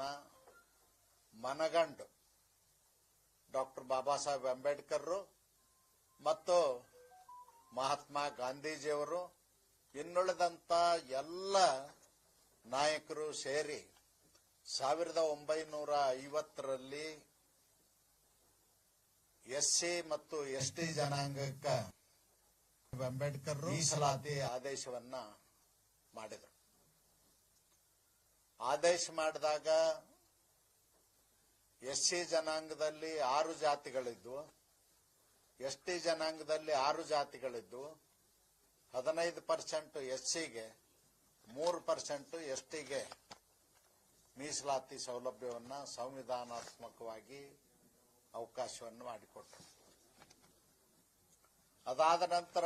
ಆದೇಶವನ್ನ ಮನಗಂಡು ಡಾಕ್ಟರ್ ಬಾಬಾ ಸಾಹೇಬ್ ಅಂಬೇಡ್ಕರ್ ಮತ್ತು ಮಹಾತ್ಮ ಗಾಂಧೀಜಿಯವರು ಇನ್ನುಳಿದಂತ ಎಲ್ಲ ನಾಯಕರು ಸೇರಿ ಸಾವಿರದ ಒಂಬೈನೂರ ಐವತ್ತರಲ್ಲಿ ಎಸ್ಸಿ ಮತ್ತು ಎಸ್ ಟಿ ಜನಾಂಗಕ್ಕೆ ಅಂಬೇಡ್ಕರ್ ಮೀಸಲಾತಿ ಆದೇಶವನ್ನ ಮಾಡಿದರು. ಆದೇಶ ಮಾಡಿದಾಗ ಎಸ್ ಸಿ ಜನಾಂಗದಲ್ಲಿ ಆರು ಜಾತಿಗಳಿದ್ವು. ಎಸ್ಟಿ ಜನಾಂಗದಲ್ಲಿ ಆರು ಜಾತಿಗಳಿದ್ವು. ಹದಿನೈದು ಪರ್ಸೆಂಟ್ ಎಸ್ಸಿಗೆ, ಮೂರು ಪರ್ಸೆಂಟ್ ಎಸ್ಟಿಗೆ ಮೀಸಲಾತಿ ಸೌಲಭ್ಯವನ್ನು ಸಂವಿಧಾನಾತ್ಮಕವಾಗಿ ಅವಕಾಶವನ್ನು ಮಾಡಿಕೊಟ್ಟರು. ಅದಾದ ನಂತರ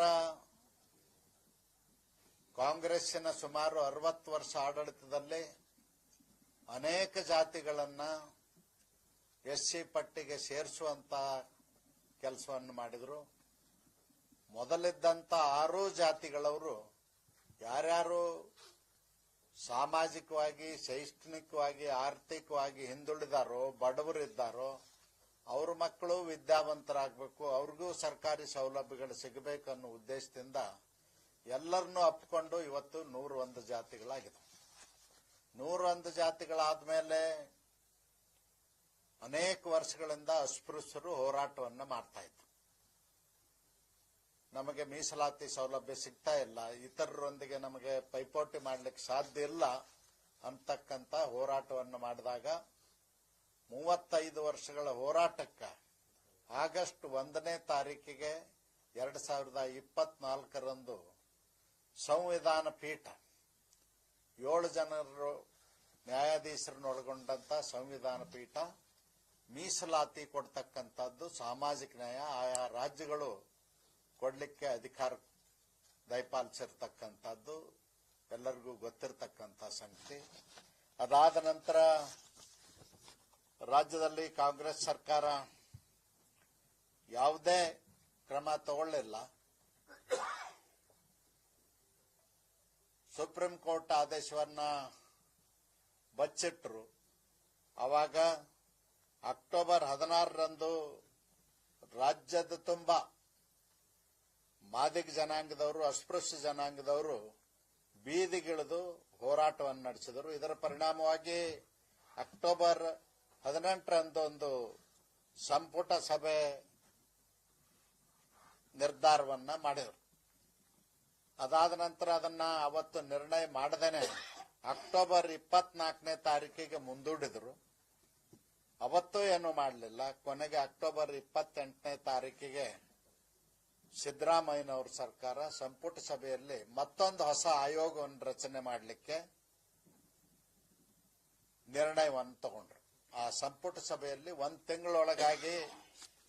ಕಾಂಗ್ರೆಸ್ಸಿನ ಸುಮಾರು ಅರವತ್ತು ವರ್ಷ ಆಡಳಿತದಲ್ಲಿ ಅನೇಕ ಜಾತಿಗಳನ್ನ ಎಸ್ಸಿ ಪಟ್ಟಿಗೆ ಸೇರಿಸುವಂತ ಕೆಲಸವನ್ನು ಮಾಡಿದ್ರು. ಮೊದಲಿದ್ದಂತ ಆರು ಜಾತಿಗಳವರು ಯಾರ್ಯಾರು ಸಾಮಾಜಿಕವಾಗಿ, ಶೈಕ್ಷಣಿಕವಾಗಿ, ಆರ್ಥಿಕವಾಗಿ ಹಿಂದುಳಿದಾರೋ, ಬಡವರಿದ್ದಾರೋ, ಅವ್ರ ಮಕ್ಕಳು ವಿದ್ಯಾವಂತರಾಗಬೇಕು, ಅವ್ರಿಗೂ ಸರ್ಕಾರಿ ಸೌಲಭ್ಯಗಳು ಸಿಗಬೇಕು ಅನ್ನೋ ಉದ್ದೇಶದಿಂದ ಎಲ್ಲರನ್ನೂ ಅಪ್ಪಿಕೊಂಡು ಇವತ್ತು ನೂರ ಒಂದು ಜಾತಿಗಳಾಗಿದೆ ನೂರ ಜಾತಿಗಳಾದ ಮೇಲೆ ಅನೇಕ ವರ್ಷಗಳಿಂದ ಅಸ್ಪೃಶ್ಯರು ಹೋರಾಟವನ್ನು ಮಾಡ್ತಾ ಇದ್ರು. ನಮಗೆ ಮೀಸಲಾತಿ ಸೌಲಭ್ಯ ಸಿಗ್ತಾ ಇಲ್ಲ. ಇತರರೊಂದಿಗೆ ನಮಗೆ ಪೈಪೋಟಿ ಮಾಡ್ಲಿಕ್ಕೆ ಸಾಧ್ಯ ಇಲ್ಲ ಅಂತಕ್ಕಂತ ಹೋರಾಟವನ್ನು ಮಾಡಿದಾಗ ಮೂವತ್ತೈದು ವರ್ಷಗಳ ಹೋರಾಟಕ್ಕೆ ಆಗಸ್ಟ್ ಒಂದನೇ ತಾರೀಕಿಗೆ ಎರಡ್ ಸಾವಿರದ ಇಪ್ಪತ್ನಾಲ್ಕರಂದು ಸಂವಿಧಾನ ಪೀಠ ಏಳು ಜನರು ನ್ಯಾಯಾಧೀಶರನ್ನೊಳಗೊಂಡಂತ ಸಂವಿಧಾನ ಪೀಠ ಮೀಸಲಾತಿ ಕೊಡ್ತಕ್ಕಂಥದ್ದು ಸಾಮಾಜಿಕ ನ್ಯಾಯ. ಆಯಾ ರಾಜ್ಯಗಳು ಕೊಡ್ಲಿಕ್ಕೆ ಅಧಿಕಾರ ದಯಪಾಲಿಸಿರ್ತಕ್ಕಂಥದ್ದು. ಎಲ್ಲರಿಗೂ ಗೊತ್ತಿರತಕ್ಕಂಥ ಸಂಗತಿ. ಅದಾದ ನಂತರ ರಾಜ್ಯದಲ್ಲಿ ಕಾಂಗ್ರೆಸ್ ಸರ್ಕಾರ ಯಾವುದೇ ಕ್ರಮ ತಗೊಳ್ಳಿಲ್ಲ. ಸುಪ್ರೀಂ ಕೋರ್ಟ್ ಆದೇಶವನ್ನ ಬಚ್ಚಿಟ್ರು. ಅವಾಗ ಅಕ್ಟೋಬರ್ ಹದಿನಾರರಂದು ರಾಜ್ಯದ ತುಂಬ ಮಾದಿಗ ಜನಾಂಗದವರು, ಅಸ್ಪೃಶ್ಯ ಜನಾಂಗದವರು ಬೀದಿಗಿಳಿದು ಹೋರಾಟವನ್ನು ನಡೆಸಿದರು. ಇದರ ಪರಿಣಾಮವಾಗಿ ಅಕ್ಟೋಬರ್ ಹದಿನೆಂಟರಂದು ಒಂದು ಸಂಪುಟ ಸಭೆ ನಿರ್ಧಾರವನ್ನ ಮಾಡಿದರು. ಅದಾದ ನಂತರ ಅದನ್ನ ಅವತ್ತು ನಿರ್ಣಯ ಮಾಡದೇನೆ. ಅಕ್ಟೋಬರ್ ಇಪ್ಪತ್ನಾಲ್ಕನೇ ತಾರೀಕಿಗೆ ಮುಂದೂಡಿದ್ರು. ಅವತ್ತು ಏನು ಮಾಡಲಿಲ್ಲ. ಕೊನೆಗೆ ಅಕ್ಟೋಬರ್ ಇಪ್ಪತ್ತೆಂಟನೇ ತಾರೀಕಿಗೆ ಸಿದ್ದರಾಮಯ್ಯನವ್ರ ಸರ್ಕಾರ ಸಂಪುಟ ಸಭೆಯಲ್ಲಿ ಮತ್ತೊಂದು ಹೊಸ ಆಯೋಗವನ್ನು ರಚನೆ ಮಾಡಲಿಕ್ಕೆ ನಿರ್ಣಯವನ್ನು ತಗೊಂಡ್ರು. ಆ ಸಂಪುಟ ಸಭೆಯಲ್ಲಿ ಒಂದು ತಿಂಗಳೊಳಗಾಗಿ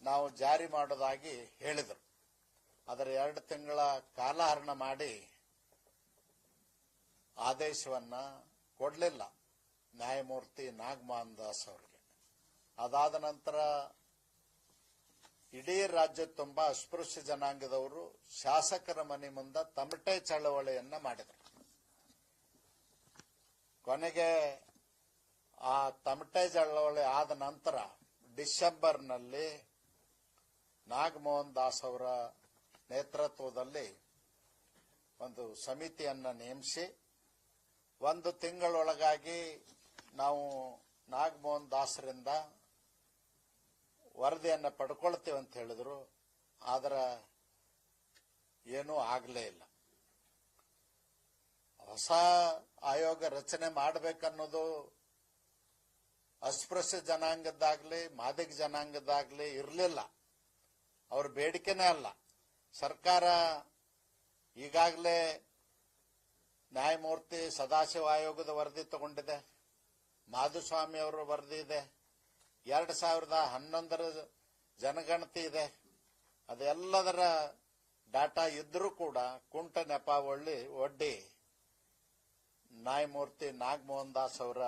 ನಾವು ಜಾರಿ ಮಾಡೋದಾಗಿ ಹೇಳಿದರು. ಅದರ ಎರಡು ತಿಂಗಳ ಕಾಲಹರಣ ಮಾಡಿ ಆದೇಶವನ್ನ ಕೊಡಲಿಲ್ಲ. ನ್ಯಾಯಮೂರ್ತಿ ನಾಗಮೋಹನ್ ದಾಸ್ ಅವರಿಗೆ. ಅದಾದ ನಂತರ ಇಡೀ ರಾಜ್ಯ ತುಂಬಾ ಅಸ್ಪೃಶ್ಯ ಜನಾಂಗದವರು ಶಾಸಕರ ಮನೆ ಮುಂದೆ ತಮಟೆ ಚಳವಳಿಯನ್ನ ಮಾಡಿದರು. ಕೊನೆಗೆ ಆ ತಮಟೆ ಚಳವಳಿ ಆದ ನಂತರ ಡಿಸೆಂಬರ್ನಲ್ಲಿ ನಾಗಮೋಹನ್ ದಾಸ್ ಅವರ ನೇತೃತ್ವದಲ್ಲಿ ಒಂದು ಸಮಿತಿಯನ್ನು ನೇಮಿಸಿ ಒಂದು ತಿಂಗಳೊಳಗಾಗಿ ನಾವು ನಾಗಮೋಹನ್ ದಾಸರಿಂದ ವರದಿಯನ್ನು ಪಡ್ಕೊಳ್ತೇವೆ ಅಂತ ಹೇಳಿದ್ರು. ಆದ್ರೆ ಏನೂ ಆಗಲೇ ಇಲ್ಲ. ಹೊಸ ಆಯೋಗ ರಚನೆ ಮಾಡಬೇಕನ್ನೋದು ಅಸ್ಪೃಶ್ಯ ಜನಾಂಗದ್ದಾಗಲಿ, ಮಾದಿಗ ಜನಾಂಗದ್ದಾಗಲಿ ಇರಲಿಲ್ಲ. ಅವ್ರ ಬೇಡಿಕೆನೇ ಅಲ್ಲ. ಸರ್ಕಾರ ಈಗಾಗಲೇ ನ್ಯಾಯಮೂರ್ತಿ ಸದಾಶಿವ ಆಯೋಗದ ವರದಿ ತಗೊಂಡಿದೆ. ಮಾಧುಸ್ವಾಮಿ ಅವರ ವರದಿ ಇದೆ. ಎರಡು ಸಾವಿರದ ಹನ್ನೊಂದರ ಜನಗಣತಿ ಇದೆ. ಅದೆಲ್ಲದರ ಡಾಟಾ ಇದ್ರೂ ಕೂಡ ಕುಂಟ ನೆಪ ಒಳ್ಳಿ ಒಡ್ಡಿ ನ್ಯಾಯಮೂರ್ತಿ ನಾಗಮೋಹನ್ ದಾಸ್ ಅವರ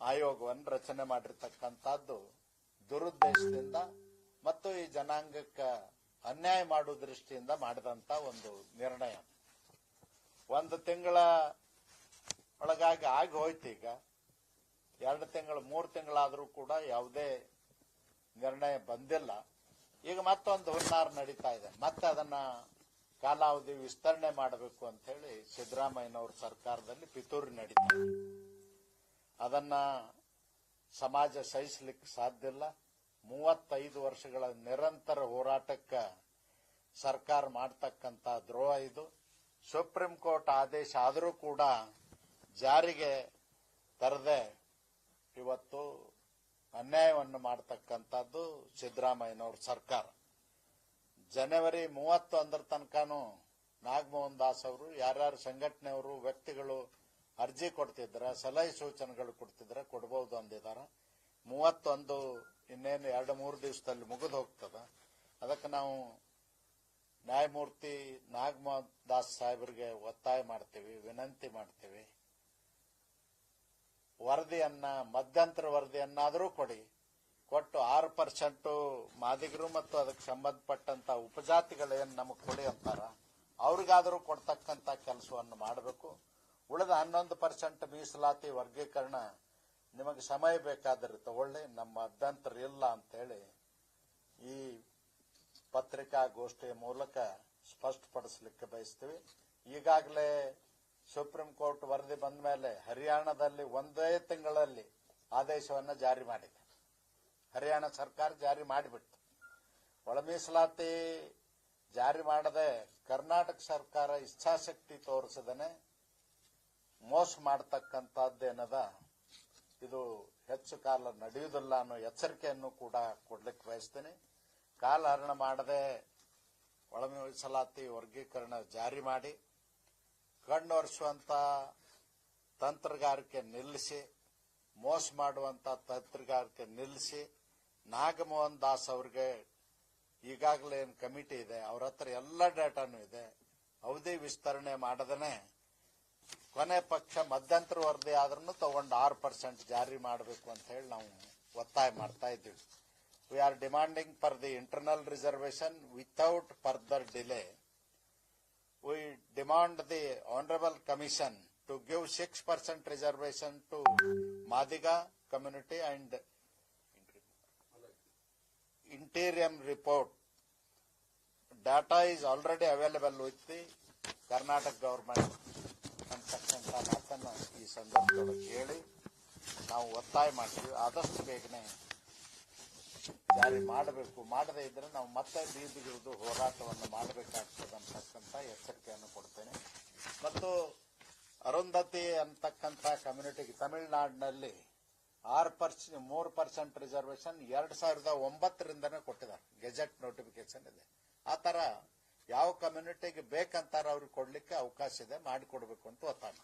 ಆಯೋಗವನ್ನು ರಚನೆ ಮಾಡಿರ್ತಕ್ಕಂಥದ್ದು ದುರುದ್ದೇಶದಿಂದ ಮತ್ತು ಈ ಜನಾಂಗಕ್ಕೆ ಅನ್ಯಾಯ ಮಾಡುವ ದೃಷ್ಟಿಯಿಂದ ಮಾಡಿದಂತ ಒಂದು ನಿರ್ಣಯ. ಒಂದು ತಿಂಗಳ ಒಳಗಾಗಿ ಆಗಿ ಹೋಯ್ತು ಈಗ. ಎರಡು ತಿಂಗಳು, ಮೂರು ತಿಂಗಳಾದರೂ ಕೂಡ ಯಾವುದೇ ನಿರ್ಣಯ ಬಂದಿಲ್ಲ. ಈಗ ಮತ್ತೊಂದು ಹುನ್ನಾರ ನಡೀತಾ ಇದೆ. ಮತ್ತೆ ಅದನ್ನ ಕಾಲಾವಧಿ ವಿಸ್ತರಣೆ ಮಾಡಬೇಕು ಅಂತ ಹೇಳಿ ಸಿದ್ದರಾಮಯ್ಯನವ್ರ ಸರ್ಕಾರದಲ್ಲಿ ಪಿತೂರಿ ನಡೀತಾ ಅದನ್ನ ಸಮಾಜ ಸಹಿಸಲಿಕ್ಕೆ ಸಾಧ್ಯ ಇಲ್ಲ. ಮೂವತ್ತೈದು ವರ್ಷಗಳ ನಿರಂತರ ಹೋರಾಟಕ್ಕೆ ಸರ್ಕಾರ ಮಾಡ್ತಕ್ಕಂಥ ದ್ರೋಹ ಇದು. ಸುಪ್ರೀಂ ಕೋರ್ಟ್ ಆದೇಶ ಆದರೂ ಕೂಡ ಜಾರಿಗೆ ತರದೆ ಇವತ್ತು ಅನ್ಯಾಯವನ್ನು ಮಾಡತಕ್ಕಂಥದ್ದು ಸಿದ್ದರಾಮಯ್ಯನವರ ಸರ್ಕಾರ. ಜನವರಿ ಮೂವತ್ತೊಂದರ ತನಕನೂ ನಾಗಮೋಹನ್ ದಾಸ್ ಅವರು, ಯಾರ್ಯಾರು ಸಂಘಟನೆಯವರು, ವ್ಯಕ್ತಿಗಳು ಅರ್ಜಿ ಕೊಡ್ತಿದ್ರ, ಸಲಹೆ ಸೂಚನೆಗಳು ಕೊಡ್ತಿದ್ರೆ ಕೊಡಬಹುದು ಅಂದಿದಾರ. ಮೂವತ್ತೊಂದು ಇನ್ನೇನು ಎರಡು ಮೂರು ದಿವಸದಲ್ಲಿ ಮುಗಿದು ಹೋಗ್ತದ. ಅದಕ್ಕೆ ನಾವು ನ್ಯಾಯಮೂರ್ತಿ ನಾಗಮೋಹನ್ ದಾಸ್ ಸಾಹೇಬರಿಗೆ ಒತ್ತಾಯ ಮಾಡ್ತೀವಿ, ವಿನಂತಿ ಮಾಡ್ತೀವಿ. ವರದಿಯನ್ನ, ಮಧ್ಯಂತರ ವರದಿಯನ್ನಾದರೂ ಕೊಡಿ. ಕೊಟ್ಟು ಆರು ಪರ್ಸೆಂಟು ಮಾದಿಗರು ಮತ್ತು ಅದಕ್ಕೆ ಸಂಬಂಧಪಟ್ಟಂತ ಉಪಜಾತಿಗಳೇನು ನಮಗೆ ಕೊಡಿ ಅಂತಾರ, ಅವ್ರಿಗಾದರೂ ಕೊಡ್ತಕ್ಕಂಥ ಕೆಲಸವನ್ನು ಮಾಡಬೇಕು. ಉಳಿದ ಹನ್ನೊಂದು ಪರ್ಸೆಂಟ್ ಮೀಸಲಾತಿ ವರ್ಗೀಕರಣ ನಿಮಗೆ ಸಮಯ ಬೇಕಾದರೆ ತಗೊಳ್ಳಿ, ನಮ್ಮ ಅಭ್ಯಂತರ ಇಲ್ಲ ಅಂತೇಳಿ ಈ ಪತ್ರಿಕಾಗೋಷ್ಠಿಯ ಮೂಲಕ ಸ್ಪಷ್ಟಪಡಿಸಲಿಕ್ಕೆ ಬಯಸ್ತೀವಿ. ಈಗಾಗಲೇ ಸುಪ್ರೀಂ ಕೋರ್ಟ್ ವರದಿ ಬಂದ ಮೇಲೆ ಹರಿಯಾಣದಲ್ಲಿ ಒಂದೇ ತಿಂಗಳಲ್ಲಿ ಆದೇಶವನ್ನು ಜಾರಿ ಮಾಡಿದೆ. ಹರಿಯಾಣ ಸರ್ಕಾರ ಜಾರಿ ಮಾಡಿಬಿಟ್ಟು ಒಳ ಮೀಸಲಾತಿ ಜಾರಿ ಮಾಡದೆ ಕರ್ನಾಟಕ ಸರ್ಕಾರ ಇಚ್ಛಾಶಕ್ತಿ ತೋರಿಸದನೆ, ಮೋಸ ಮಾಡತಕ್ಕಂಥದ್ದೇನದ ಇದು ಹೆಚ್ಚು ಕಾಲ ನಡೆಯುವುದಿಲ್ಲ ಅನ್ನೋ ಎಚ್ಚರಿಕೆಯನ್ನು ಕೂಡ ಕೊಡ್ಲಿಕ್ಕೆ ಬಯಸ್ತೇನೆ. ಕಾಲಹರಣ ಮಾಡದೆ ಒಳಮೀಸಲಾತಿ ವರ್ಗೀಕರಣ ಜಾರಿ ಮಾಡಿ ಕಣ್ಣೊರೆಸುವಂತ ತಂತ್ರಗಾರಿಕೆ ನಿಲ್ಲಿಸಿ, ಮೋಸ ಮಾಡುವಂತ ತಂತ್ರಗಾರಿಕೆ ನಿಲ್ಲಿಸಿ, ನಾಗಮೋಹನ್ ದಾಸ್ ಅವ್ರಿಗೆ ಈಗಾಗಲೇ ಏನು ಕಮಿಟಿ ಇದೆ, ಅವ್ರ ಹತ್ರ ಎಲ್ಲ ಡೇಟಾನು ಇದೆ. ಅವಧಿ ವಿಸ್ತರಣೆ ಮಾಡದನೆ ಕೊನೆ ಪಕ್ಷ ಮಧ್ಯಂತರ ವರದಿ ಆದ್ರೂ ತಗೊಂಡು ಆರು ಪರ್ಸೆಂಟ್ ಜಾರಿ ಮಾಡಬೇಕು ಅಂತ ಹೇಳಿ ನಾವು ಒತ್ತಾಯ ಮಾಡ್ತಾ ಇದ್ದೀವಿ we are demanding for the internal reservation without further delay we demand the honorable commission to give 6% reservation to Madiga community and interim report. Data is already available with the Karnataka government ಅಂತಕ್ಕಂಥ ಮಾತನ್ನು ಈ ಸಂದರ್ಭದೊಳಗೆ ಹೇಳಿ ನಾವು ಒತ್ತಾಯ ಮಾಡ್ತೀವಿ. ಆದಷ್ಟು ಬೇಗನೆ ಜಾರಿ ಮಾಡಬೇಕು. ಮಾಡದೇ ಇದ್ರೆ ನಾವು ಮತ್ತೆ ಬೀದಿಗಿಳಿದು ಹೋರಾಟವನ್ನು ಮಾಡಬೇಕಾಗ್ತದೆ ಅಂತಕ್ಕಂಥ ಎಚ್ಚರಿಕೆಯನ್ನು ಕೊಡ್ತೇನೆ. ಮತ್ತು ಅರುಂಧತಿ ಅಂತಕ್ಕಂಥ ಕಮ್ಯುನಿಟಿಗೆ ತಮಿಳುನಾಡಿನಲ್ಲಿ ಆರು ಪರ್ಸ್, ಮೂರು ಪರ್ಸೆಂಟ್ ರಿಸರ್ವೇಶನ್ ಎರಡು ಸಾವಿರದ ಒಂಬತ್ತರಿಂದನೇ ಕೊಟ್ಟಿದ್ದಾರೆ. ಗೆಜೆಟ್ ನೋಟಿಫಿಕೇಶನ್ ಇದೆ. ಆ ತರ ಯಾವ ಕಮ್ಯುನಿಟಿಗೆ ಬೇಕಂತಾರ ಅವ್ರಿಗೆ ಕೊಡ್ಲಿಕ್ಕೆ ಅವಕಾಶ ಇದೆ ಮಾಡಿಕೊಡ್ಬೇಕು ಅಂತ ಒತ್ತಾಯ.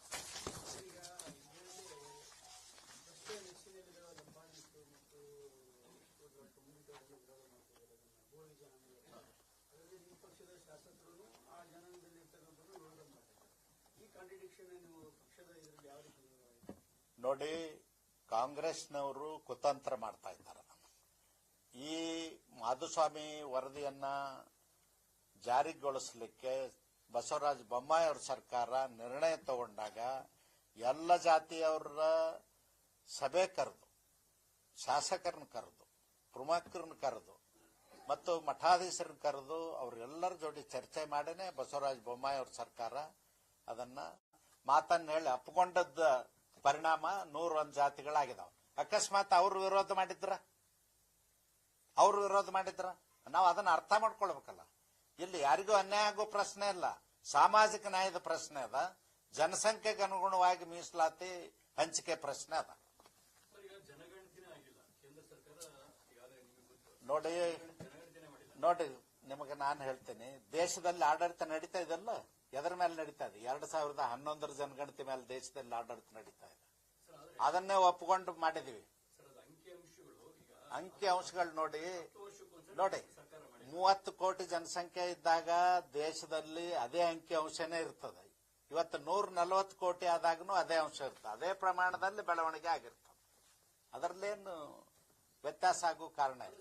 ನೋಡಿ, ಕಾಂಗ್ರೆಸ್ನವರು ಕುತಂತ್ರ ಮಾಡ್ತಾ ಇದ್ದಾರೆ ಈ ಮಾಧುಸ್ವಾಮಿ ವರದಿಯನ್ನ ಜಾರಿಗೊಳಿಸಲಿಕ್ಕೆ ಬಸವರಾಜ ಬೊಮ್ಮಾಯಿ ಅವ್ರ ಸರ್ಕಾರ ನಿರ್ಣಯ ತಗೊಂಡಾಗ ಎಲ್ಲ ಜಾತಿಯವರ ಸಭೆ ಕರೆದು, ಶಾಸಕರನ್ನ ಕರೆದು, ಪ್ರಮುಖರನ್ನ ಕರೆದು, ಮತ್ತು ಮಠಾಧೀಶರನ್ನ ಕರೆದು ಅವರೆಲ್ಲರ ಜೋಡಿ ಚರ್ಚೆ ಮಾಡಿನೇ ಬಸವರಾಜ ಬೊಮ್ಮಾಯಿ ಅವ್ರ ಸರ್ಕಾರ ಅದನ್ನ ಮಾತನ್ನ ಹೇಳಿ ಅಪ್ಕೊಂಡದ್ದ ಪರಿಣಾಮ ನೂರೊಂದು ಜಾತಿಗಳಾಗಿದಾವ. ಅಕಸ್ಮಾತ್ ಅವ್ರ ವಿರೋಧ ಮಾಡಿದ್ರ? ಅವರು ವಿರೋಧ ಮಾಡಿದ್ರ? ನಾವು ಅದನ್ನ ಅರ್ಥ ಮಾಡ್ಕೊಳ್ಬೇಕಲ್ಲ. ಇಲ್ಲಿ ಯಾರಿಗೂ ಅನ್ಯಾಯ ಆಗೋ ಪ್ರಶ್ನೆ ಇಲ್ಲ. ಸಾಮಾಜಿಕ ನ್ಯಾಯದ ಪ್ರಶ್ನೆ ಅದ. ಜನಸಂಖ್ಯೆಗೆ ಅನುಗುಣವಾಗಿ ಮೀಸಲಾತಿ ಹಂಚಿಕೆ ಪ್ರಶ್ನೆ ಅದ. ನೋಡಿ ನೋಡಿ, ನಿಮಗೆ ನಾನು ಹೇಳ್ತೀನಿ. ದೇಶದಲ್ಲಿ ಆಡಳಿತ ನಡೀತಾ ಇದೆಲ್ಲ? ಎದರ ಮೇಲೆ ನಡೀತಾ ಇದೆ? ಎರಡ್ ಸಾವಿರದ ಹನ್ನೊಂದರ ಜನಗಣತಿ ಮೇಲೆ ದೇಶದಲ್ಲಿ ಆಡಳಿತ ನಡೀತಾ ಇದೆ. ಅದನ್ನೇ ಒಪ್ಪಿಕೊಂಡು ಮಾಡಿದೀವಿ ಅಂಕಿ ಅಂಶಗಳು ನೋಡಿ ನೋಡಿ. ಮೂವತ್ತು ಕೋಟಿ ಜನಸಂಖ್ಯೆ ಇದ್ದಾಗ ದೇಶದಲ್ಲಿ ಅದೇ ಅಂಕಿ ಅಂಶನೇ ಇರ್ತದೆ. ಇವತ್ತು ನೂರ ನಲವತ್ತು ಕೋಟಿ ಆದಾಗೂ ಅದೇ ಅಂಶ ಇರ್ತದೆ. ಅದೇ ಪ್ರಮಾಣದಲ್ಲಿ ಬೆಳವಣಿಗೆ ಆಗಿರ್ತದೆ. ಅದರಲ್ಲೇನು ವ್ಯತ್ಯಾಸ ಆಗೋ ಕಾರಣ ಇಲ್ಲ.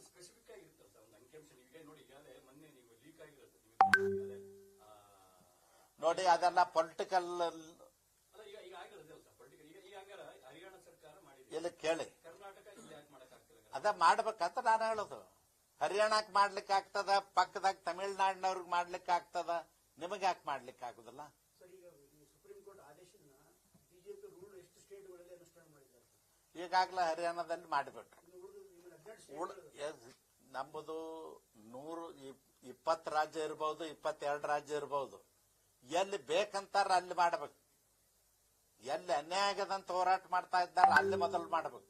ನೋಡಿ ಅದೆಲ್ಲ ಪೊಲಿಟಿಕಲ್ ಇಲ್ಲಿ ಕೇಳಿ. ಅದ ಮಾಡ್ಬೇಕಂತ ನಾನು ಹೇಳುದು. ಹರಿಯಾಣಕ್ ಮಾಡ್ಲಿಕ್ಕೆ ಆಗ್ತದ ಪಕ್ಕದಾಗ ತಮಿಳುನಾಡಿನವ್ರಿಗೆ ಮಾಡ್ಲಿಕ್ಕೆ ಆಗ್ತದ ನಿಮಗೆ ಯಾಕೆ ಮಾಡ್ಲಿಕ್ಕೆ ಆಗುದಿಲ್ಲ? ಈಗಾಗಲೇ ಹರಿಯಾಣದಲ್ಲಿ ಮಾಡಿಬಿಟ್ರು. ನಮ್ಮದು ನೂರು ಇಪ್ಪತ್ತು ರಾಜ್ಯ ಇರಬಹುದು ಇಪ್ಪತ್ತೆರಡು ರಾಜ್ಯ ಇರಬಹುದು ಎಲ್ಲಿ ಬೇಕಂತಾರ ಅಲ್ಲಿ ಮಾಡಬೇಕು. ಎಲ್ಲಿ ಅನ್ಯಾಯ ಆಗದಂತ ಹೋರಾಟ ಮಾಡ್ತಾ ಇದ್ದಾರೆ ಅಲ್ಲಿ ಮೊದಲು ಮಾಡಬೇಕು.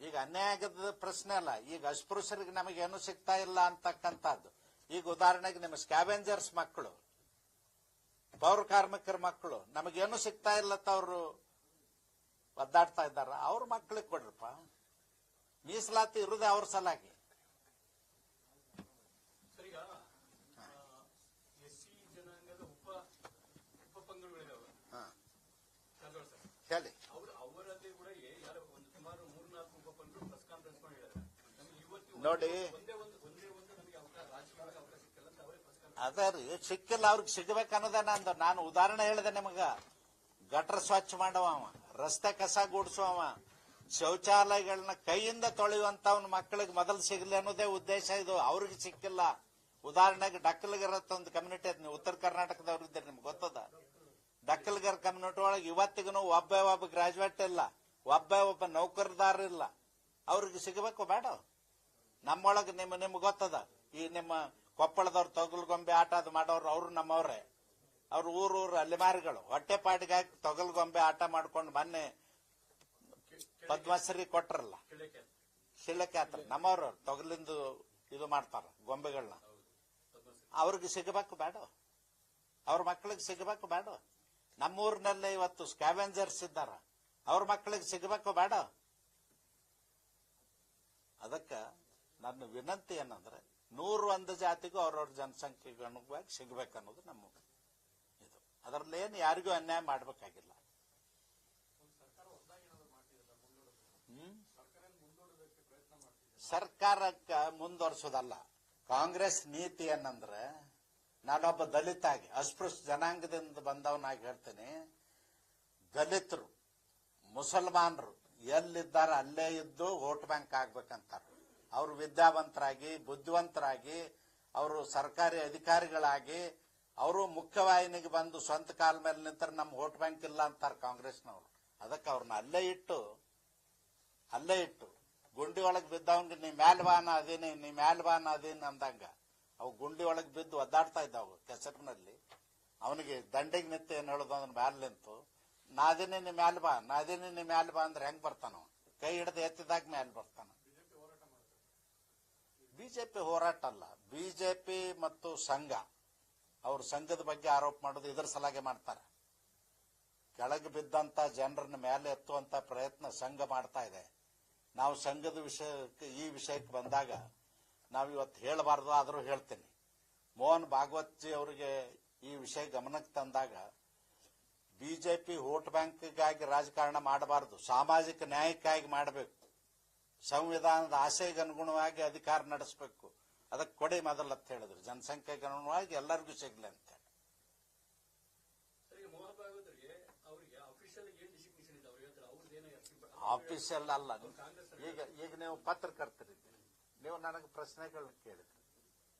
ಈಗ ಅನ್ಯಾಯ ಆಗದ ಪ್ರಶ್ನೆ ಅಲ್ಲ. ಈಗ ಅಸ್ಪೃಶ್ಯರಿಗೆ ನಮಗೇನು ಸಿಗ್ತಾ ಇಲ್ಲ ಅಂತಕ್ಕಂಥದ್ದು. ಈಗ ಉದಾಹರಣೆಗೆ ನಿಮ್ಮ ಸ್ಕ್ಯಾವೆಂಜರ್ಸ್ ಮಕ್ಕಳು, ಪೌರ ಕಾರ್ಮಿಕರ ಮಕ್ಕಳು, ನಮಗೇನು ಸಿಗ್ತಾ ಇಲ್ಲ ಅವರು ಒದ್ದಾಡ್ತಾ ಇದ್ದಾರ. ಅವ್ರ ಮಕ್ಕಳಿಗೆ ಕೊಡ್ರಪ್ಪ. ಮೀಸಲಾತಿ ಇರುದೇ ಅವ್ರ ಸಲಾಗಿ ಸರ್ ಈಗ ಎಸ್ ಸಿ ಜನಾಂಗದ ಉಪ ಉಪ ಪಂಗಡಗಳಿದಾವೆ ಕಾರವಾರ ಸರ್ ಹೇಳಿ ಅವರು ಅವರಲ್ಲಿ ಕೂಡ ಏ- ಯಾರೋ ಒಂದು ಸುಮಾರು ಮೂರ್ನಾಲ್ಕು ಉಪ ಪಂಗಡರು ಪ್ರೆಸ್ ಕಾನ್ಫರೆನ್ಸ್ ಮಾಡಿ ಹೇಳಿದ್ದಾರೆ ನಮ್ಗೆ ಇವತ್ತು ನೋಡಿ. ಒಂದೇ ಒಂದು ಒಂದೇ ಒಂದು ನಮಗೆ ಅವಕಾಶ ರಾಜಕೀಯ ಅವಕಾಶ ಸಿಕ್ಕಲ್ಲ ಅಂತ ಅವರೇ ಪ್ರೆಸ್ ಕಾನ್ಫರೆನ್ಸ್ ಅದ ರೀ, ಸಿಕ್ಕಿಲ್ಲ ಅವ್ರಿಗೆ ಸಿಗ್ಬೇಕು ಅನ್ನೋದೇ ನಂದು ನಾನು ಉದಾಹರಣೆ ಹೇಳಿದೆ ನಿಮಗ. ಗಟ್ರ ಸ್ವಚ್ಛ ಮಾಡುವ ರಸ್ತೆ ಕಸ ಗೂಡಿಸುವವ, ಶೌಚಾಲಯಗಳನ್ನ ಕೈಯಿಂದ ತೊಳೆಯುವಂತವನ್ ಮಕ್ಕಳಿಗೆ ಮೊದಲು ಸಿಗಲಿ ಅನ್ನೋದೇ ಉದ್ದೇಶ ಇದು. ಅವ್ರಿಗೆ ಸಿಕ್ಕಿಲ್ಲ. ಉದಾಹರಣೆಗೆ ಡಕ್ಕಲ್ಗರತ್ತ ಒಂದು ಕಮ್ಯುನಿಟಿ ಅದ್ ಉತ್ತರ ಕರ್ನಾಟಕದವ್ರು ಇದ್ದೀರಿ, ನಿಮ್ಗೆ ಗೊತ್ತದ? ಡಕ್ಕಲ್ಗರ್ ಕಮ್ಯುನಿಟಿ ಒಳಗೆ ಇವತ್ತಿಗೂ ಒಬ್ಬ ಒಬ್ಬ ಗ್ರಾಜುಯೇಟ್ ಇಲ್ಲ. ಒಬ್ಬ ಒಬ್ಬ ನೌಕರದಾರ ಇಲ್ಲ. ಅವ್ರಿಗೆ ಸಿಗಬೇಕು ಬೇಡ ನಮ್ಮೊಳಗೆ ನಿಮ್ಮ ನಿಮ್ಗೆ ಗೊತ್ತದ. ಈ ನಿಮ್ಮ ಕೊಪ್ಪಳದವ್ರು ತೊಗಲ್ಗೊಂಬೆ ಆಟ ಅದು ಮಾಡೋರು ಅವ್ರು ನಮ್ಮವ್ರೆ. ಅವ್ರ ಊರೂರು ಹೊಟ್ಟೆಪಾಟಿಗೆ ತೊಗಲ್ ತೊಗಲ್ಗೊಂಬೆ ಆಟ ಮಾಡ್ಕೊಂಡು ಮೊನ್ನೆ ಪದ್ಮಶ್ರೀ ಕೊಟ್ರಲ್ಲ. ಕೇಳಕ್ಕೆ ನಮ್ಮವರು ನಮ್ಮವ್ರು ತೊಗಲಿಂದು ಇದು ಮಾಡ್ತಾರ ಗೊಂಬೆಗಳನ್ನ ಅವ್ರಿಗೆ ಸಿಗಬೇಕು ಬೇಡ ಅವ್ರ ಮಕ್ಕಳಿಗೆ ಸಿಗಬೇಕು ಬೇಡ ನಮ್ಮೂರಿನಲ್ಲೇ ಇವತ್ತು ಸ್ಕ್ಯಾವೆಂಜರ್ಸ್ ಇದ್ದಾರ. ಅವ್ರ ಮಕ್ಕಳಿಗೆ ಸಿಗಬೇಕು ಬೇಡ ಅದಕ್ಕ ನನ್ನ ವಿನಂತಿ ಏನಂದ್ರೆ ನೂರು ಒಂದು ಜಾತಿಗೂ ಅವ್ರವ್ರ ಜನಸಂಖ್ಯೆಗೆ ಅನುಗುಣವಾಗಿ ಸಿಗ್ಬೇಕನ್ನೋದು ನಮ್ಮ ಇದು. ಅದರಲ್ಲೇನು ಯಾರಿಗೂ ಅನ್ಯಾಯ ಮಾಡ್ಬೇಕಾಗಿಲ್ಲ. ಹ್ಮ್? ಸರ್ಕಾರಕ್ಕ ಮುಂದುವರ್ಸೋದಲ್ಲ. ಕಾಂಗ್ರೆಸ್ ನೀತಿ ಏನಂದ್ರೆ, ನಾನೊಬ್ಬ ದಲಿತ ಆಗಿ ಅಸ್ಪೃಶ್ಯ ಜನಾಂಗದಿಂದ ಬಂದವನಾಗಿ ಹೇಳ್ತೀನಿ, ದಲಿತರು, ಮುಸಲ್ಮಾನರು ಎಲ್ಲಿದ್ದಾರೆ ಅಲ್ಲೇ ಇದ್ದು ವೋಟ್ ಬ್ಯಾಂಕ್ ಆಗ್ಬೇಕಂತಾರ. ಅವರು ವಿದ್ಯಾವಂತರಾಗಿ, ಬುದ್ಧಿವಂತರಾಗಿ, ಅವರು ಸರ್ಕಾರಿ ಅಧಿಕಾರಿಗಳಾಗಿ, ಅವರು ಮುಖ್ಯವಾಹಿನಿಗೆ ಬಂದು ಸ್ವಂತ ಕಾಲ ಮೇಲೆ ನಿಂತರೆ ನಮ್ಮ ವೋಟ್ ಬ್ಯಾಂಕ್ ಇಲ್ಲ ಅಂತಾರೆ ಕಾಂಗ್ರೆಸ್ನವರು. ಅದಕ್ಕೆ ಅವ್ರನ್ನ ಅಲ್ಲೇ ಇಟ್ಟು ಅಲ್ಲೇ ಇಟ್ಟು ಗುಂಡಿ ಒಳಗೆ ಬಿದ್ದವನ್ಗೆ ನೀ ಮ್ಯಾಲ ವಾಹನ ಅದೇನಿ, ನೀ ಮ್ಯಾಲ ವಾಹನ ಅದೇನಿ ಅಂದಂಗ ಅವು ಗುಂಡಿ ಒಳಗೆ ಬಿದ್ದು ಒದ್ದಾಡ್ತಾ ಇದ್ದಾವು ಕೆಸರಿನಲ್ಲಿ ಅವನಿಗೆ ದಂಡಿಗೆ ನಿಂತು ಏನು ಹೇಳೋದು ಅದನ್ನ ಮ್ಯಾಲ ನಿಂತು, ನಾದಿನಿ ನಿಮ್ಮ ಮ್ಯಾಲ್ ಬಾ ನಾದಿನಿ ನಿಮ್ಮ ಮ್ಯಾಲ್ ಬಾ ಅಂದ್ರೆ ಹೆಂಗ್ ಬರ್ತಾನ? ಕೈ ಹಿಡಿದು ಎತ್ತಿದಾಗ ಮ್ಯಾಲ್ ಬರ್ತಾನ. ಬಿಜೆಪಿ ಹೋರಾಟ ಅಲ್ಲ ಬಿಜೆಪಿ ಮತ್ತು ಸಂಘ, ಅವ್ರ ಸಂಘದ ಬಗ್ಗೆ ಆರೋಪ ಮಾಡೋದು ಇದರ ಸಲಾಗೆ ಮಾಡ್ತಾರೆ. ಕೆಳಗೆ ಬಿದ್ದಂತ ಜನರನ್ನ ಮೇಲೆ ಎತ್ತುವಂತ ಪ್ರಯತ್ನ ಸಂಘ ಮಾಡ್ತಾ ಇದೆ. ನಾವು ಸಂಘದ ವಿಷಯಕ್ಕೆ, ಈ ವಿಷಯಕ್ಕೆ ಬಂದಾಗ ನಾವು ಇವತ್ತು ಹೇಳಬಾರ್ದು, ಆದರೂ ಹೇಳ್ತೀನಿ. ಮೋಹನ್ ಭಾಗವತ್ಜಿ ಅವರಿಗೆ ಈ ವಿಷಯ ಗಮನಕ್ಕೆ ತಂದಾಗ ಬಿಜೆಪಿ ವೋಟ್ ಬ್ಯಾಂಕ್ಗಾಗಿ ರಾಜಕಾರಣ ಮಾಡಬಾರದು, ಸಾಮಾಜಿಕ ನ್ಯಾಯಕ್ಕಾಗಿ ಮಾಡಬೇಕು. ಸಂವಿಧಾನದ ಆಸೆಗೆ ಅನುಗುಣವಾಗಿ ಅಧಿಕಾರ ನಡೆಸಬೇಕು. ಅದಕ್ಕೆ ಕೊಡಿ ಮೊದಲು ಅಂತ ಹೇಳಿದ್ರು. ಜನಸಂಖ್ಯೆಗೆ ಅನುಗುಣವಾಗಿ ಎಲ್ಲರಿಗೂ ಸಿಗ್ಲಿ ಅಂತ ಆಫೀಸಿಯಲ್ ಅಲ್ಲ. ಈಗ ಈಗ ನೀವು ಪತ್ರಕರ್ತರಿ ನೀವು ನನಗೆ ಪ್ರಶ್ನೆಗಳನ್ನ ಕೇಳಿದ್ರಿ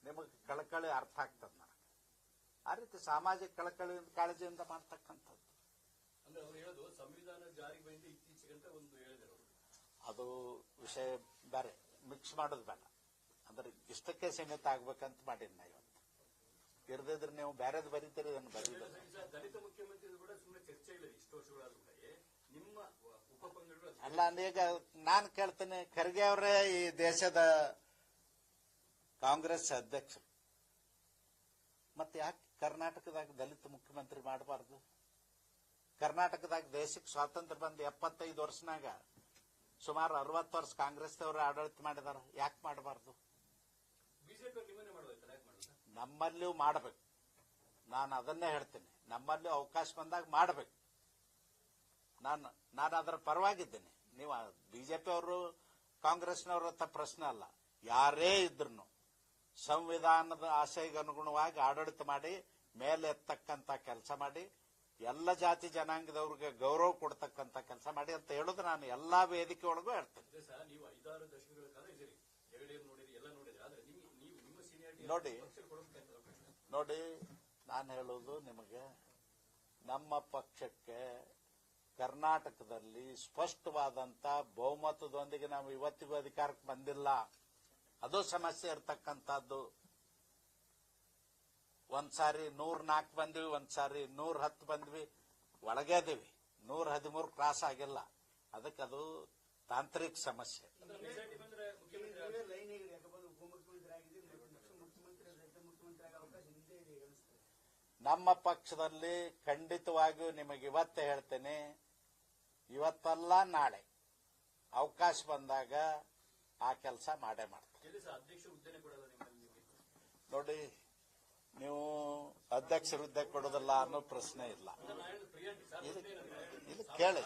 ನಿಮಗೆ ಕಳಕಳಿ ಅರ್ಥ ಆಗ್ತದೆ ನನಗೆ. ಆ ರೀತಿ ಸಾಮಾಜಿಕ ಕಳಕಳಿಯಿಂದ ಕಾಳಜಿಯಿಂದ ಮಾಡ್ತಕ್ಕಂಥದ್ದು. ಅಂದ್ರೆ ಅವ್ರು ಹೇಳೋದು ಸಂವಿಧಾನ ಜಾರಿಗೆ ಬಂದ ಇತ್ತೀಚೆಗಂತ ಒಂದು ಹೇಳಿದ್ರು ಅದು ವಿಷಯ ಬೇರೆ ಮಿಕ್ಸ್ ಮಾಡೋದು ಬೇಡ. ಅಂದ್ರೆ ಇಷ್ಟಕ್ಕೆ ಸೀಮಿತ ಆಗ್ಬೇಕಂತ ಮಾಡೀನಿ ನಾ ಇವತ್ತು. ಇರ್ದಿದ್ರೆ ನೀವು ಬೇರೆದು ಬರೀತೀರಿ ಇದನ್ನು ಬರೀಲ್ಲ ದಲಿತ ಮುಖ್ಯಮಂತ್ರಿ ಕೂಡ ಸುಮ್ಮನೆ ಚರ್ಚೆ ಇಲ್ಲ ಇಷ್ಟು ವರ್ಷಗಳಾದ್ರೂ ಕೂಡ. ನಿಮ್ಮ ಉಪ ಅಲ್ಲ ಈಗ ನಾನು ಕೇಳ್ತೇನೆ ಖರ್ಗೆ ಅವರೇ ಈ ದೇಶದ ಕಾಂಗ್ರೆಸ್ ಅಧ್ಯಕ್ಷ ಮತ್ತೆ ಯಾಕೆ ಕರ್ನಾಟಕದಾಗ ದಲಿತ ಮುಖ್ಯಮಂತ್ರಿ ಮಾಡಬಾರ್ದು? ಕರ್ನಾಟಕದಾಗ ದೇಶಕ್ಕೆ ಸ್ವಾತಂತ್ರ್ಯ ಬಂದ ಎಪ್ಪತ್ತೈದು ವರ್ಷನಾಗ ಸುಮಾರು ಅರವತ್ತು ವರ್ಷ ಕಾಂಗ್ರೆಸ್ನವರು ಆಡಳಿತ ಮಾಡಿದಾರ. ಯಾಕೆ ಮಾಡಬಾರ್ದು? ನಮ್ಮಲ್ಲಿಯೂ ಮಾಡಬೇಕು. ನಾನು ಅದನ್ನೇ ಹೇಳ್ತೀನಿ. ನಮ್ಮಲ್ಲೂ ಅವಕಾಶ ಬಂದಾಗ ಮಾಡಬೇಕು. ನಾನು ನಾನು ಅದರ ಪರವಾಗಿದ್ದೇನೆ. ನೀವು ಬಿಜೆಪಿ ಅವರು ಕಾಂಗ್ರೆಸ್ನವ್ರ ಹತ್ರ ಪ್ರಶ್ನೆ ಅಲ್ಲ. ಯಾರೇ ಇದ್ರು ಸಂವಿಧಾನದ ಆಶಯಗನುಗುಣವಾಗಿ ಅನುಗುಣವಾಗಿ ಆಡಳಿತ ಮಾಡಿ ಮೇಲೆ ಎತ್ತಕ್ಕಂತ ಕೆಲಸ ಮಾಡಿ ಎಲ್ಲ ಜಾತಿ ಜನಾಂಗದವ್ರಿಗೆ ಗೌರವ ಕೊಡ್ತಕ್ಕಂತ ಕೆಲಸ ಮಾಡಿ ಅಂತ ಹೇಳುದು ನಾನು ಎಲ್ಲಾ ವೇದಿಕೆ ಒಳಗೂ ಹೇಳ್ತೇನೆ. ನೋಡಿ. ನೋಡಿ ನಾನು ಹೇಳುವುದು ನಿಮಗೆ ನಮ್ಮ ಪಕ್ಷಕ್ಕೆ ಕರ್ನಾಟಕದಲ್ಲಿ ಸ್ಪಷ್ಟವಾದಂತ ಬಹುಮತದೊಂದಿಗೆ ನಾವು ಇವತ್ತಿಗೂ ಅಧಿಕಾರಕ್ಕೆ ಬಂದಿಲ್ಲ. ಅದು ಸಮಸ್ಯೆ ಇರ್ತಕ್ಕಂಥದ್ದು. ಒಂದ್ಸಾರಿ ನೂರ್ ನಾಲ್ಕು ಬಂದ್ವಿ ಒಂದ್ಸಾರಿ ನೂರ್ ಹತ್ತು ಬಂದ್ವಿ. ಒಳಗೆ ಅದೀವಿ. ನೂರ್ ಹದಿಮೂರು ಕ್ರಾಸ್ ಆಗಿಲ್ಲ. ಅದಕ್ಕೆ ಅದು ತಾಂತ್ರಿಕ ಸಮಸ್ಯೆ. ನಮ್ಮ ಪಕ್ಷದಲ್ಲಿ ಖಂಡಿತವಾಗಿಯೂ ನಿಮಗೆ ಇವತ್ತೇ ಹೇಳ್ತೇನೆ ಇವತ್ತಲ್ಲ ನಾಳೆ ಅವಕಾಶ ಬಂದಾಗ ಆ ಕೆಲಸ ಮಾಡೇ ಮಾಡ್ತಾರೆ ನಿಮಗೆ? ನೋಡಿ ನೀವು ಅಧ್ಯಕ್ಷರು ಹುದ್ದೆ ಕೊಡೋದಲ್ಲ ಅನ್ನೋ ಪ್ರಶ್ನೆ ಇಲ್ಲ. ಇದು ಕೇಳಿ.